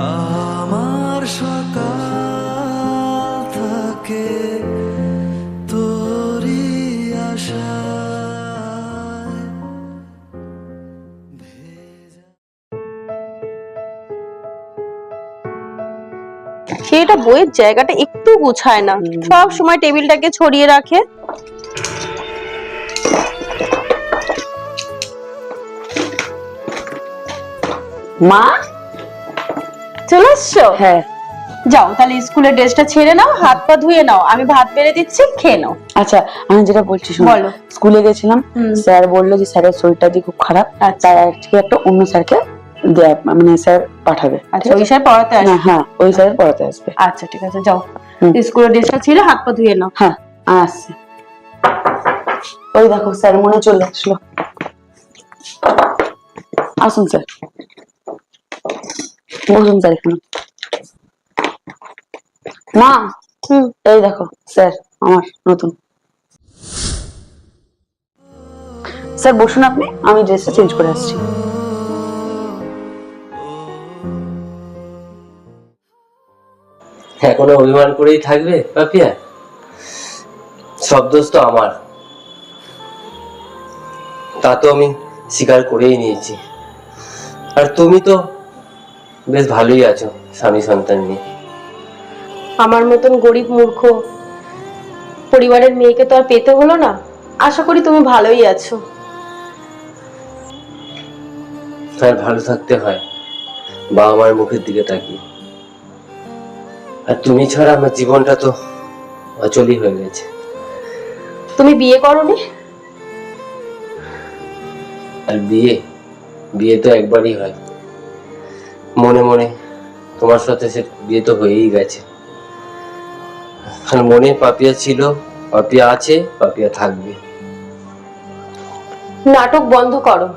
আমার সকাল থাকে তোরি আশায়। সে এটা বইয়ের জায়গাটা একটু গুছায় না। সব সময় টেবিলটাকে ছড়িয়ে রাখে। মা? চলে এসছো? হ্যাঁ। যাও তাহলে স্কুলের ড্রেসটা ছেড়ে নাও হাত পা ধুয়ে নাও আমি ভাত বেড়ে দিচ্ছি খেয়ে নাও। আচ্ছা আমি যেটা বলছি শোনো বলো। স্কুলে গেছিলাম। স্যার বলল যে স্যারের শরীরটা দিয়ে খুব খারাপ তাই আজকে একটা অন্য স্যারকে দেয়া মানে স্যার পাঠাবে আচ্ছা ওই স্যার পড়াতে আসবে? হ্যাঁ ওই স্যার পড়াতে আসবে। আচ্ছা ঠিক আছে যাও। স্কুলের ড্রেসটা ছেড়ে হাত পা ধুয়ে নাও। হ্যাঁ আসছে। ওই দেখো স্যার মনে চলে আসলো। আসুন স্যার। বসুন স্যার এখানে। মা! হুম। এই দেখো স্যার আমার নতুন। স্যার বসুন আপনি আমি ড্রেসটা চেঞ্জ করে আসছি। এখনও অভিমান করেই থাকবে পাপিয়া? সব দোষ তো আমার। তা তো আমি স্বীকার করেই নিয়েছি। আর তুমি তো বেশ ভালোই আছো স্বামী সন্তান নিয়ে। আমার মতন গরিব মূর্খ পরিবারের মেয়েকে তো আর পেতে হলো না। আশা করি তুমি ভালোই আছো। আর ভালো থাকতে হয় বাবা মায়ের মুখের দিকে তাকিয়ে। আর তুমি ছাড়া আমার জীবনটা তো অচলই হয়ে গেছে। তুমি বিয়ে করনি? আর বিয়ে বিয়ে তো একবারই হয়। মনে মনে তোমার সাথে সে বিয়ে তো হয়েই গেছে। আর মনে পাপিয়া ছিল পাপিয়া আছে পাপিয়া থাকবে। নাটক বন্ধ করো।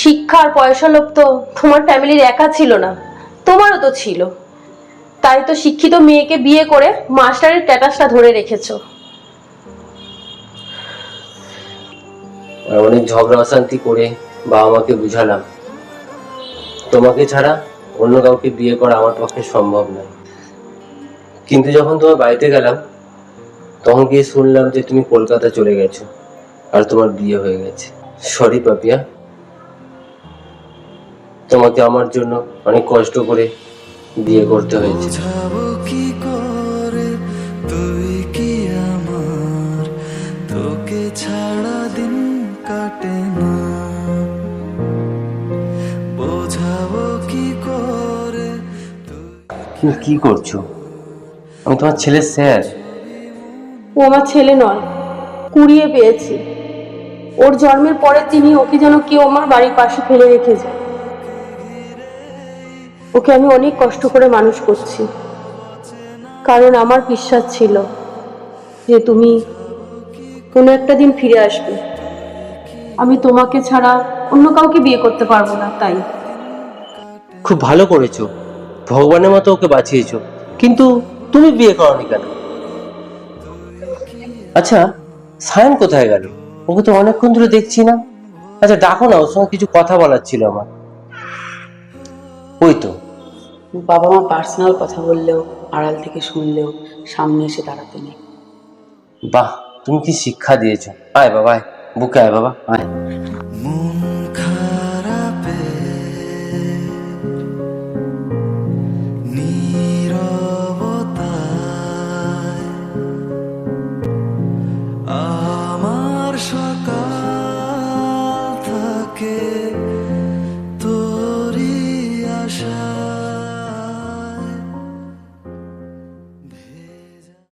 শিক্ষা আর পয়সা লোভ তো তোমার ফ্যামিলির একা ছিল না তোমারও তো ছিল। তাই তো শিক্ষিত মেয়েকে বিয়ে করে মাস্টারের স্ট্যাটাসটা ধরে রেখেছো। অনেক ঝগড়া অশান্তি করে বাবা মাকে বুঝালাম। তোমাকে ছাড়া অন্য কাউকে বিয়ে করা আমার পক্ষে সম্ভব নয়। কিন্তু যখন তোমার বাড়িতে গেলাম, তখন গিয়ে শুনলাম যে তুমি কলকাতা চলে গেছো আর তোমার বিয়ে হয়ে গেছে। সরি পাপিয়া। তোমাকে আমার জন্য অনেক কষ্ট করে বিয়ে করতে হয়েছে। ছাড়া দিন কাটে না। বোঝাবো তুমি কি করছ? আমি তোমার ছেলে স্যার। ও আমার ছেলে নয় কুড়িয়ে পেয়েছি। ওর জন্মের পরে তিনি ওকে যেন কেউ আমার বাড়ির পাশে ফেলে রেখে যায়। ওকে আমি অনেক কষ্ট করে মানুষ করছি কারণ আমার বিশ্বাস ছিল যে তুমি কোনো একটা দিন ফিরে আসবে। আমি তোমাকে ছাড়া অন্য কাউকে বিয়ে করতে পারব না তাই। খুব ভালো করেছ। ভগবানের মতো ওকে বাঁচিয়েছো। কিন্তু তুমি বিয়ে করনি কেন? আচ্ছা সায়ন কোথায় গেল? ওকে তো অনেকক্ষণ ধরে দেখছি না। আচ্ছা ডাকো না ওর সঙ্গে কিছু কথা বলার ছিল আমার। ওই তো। বাবা মা পার্সোনাল কথা বললেও আড়াল থেকে শুনলেও সামনে এসে দাঁড়াতে নেই। বাহ তুমি কি শিক্ষা দিয়েছ। আয় বাবা আয়। বুকে আয় বাবা আয়।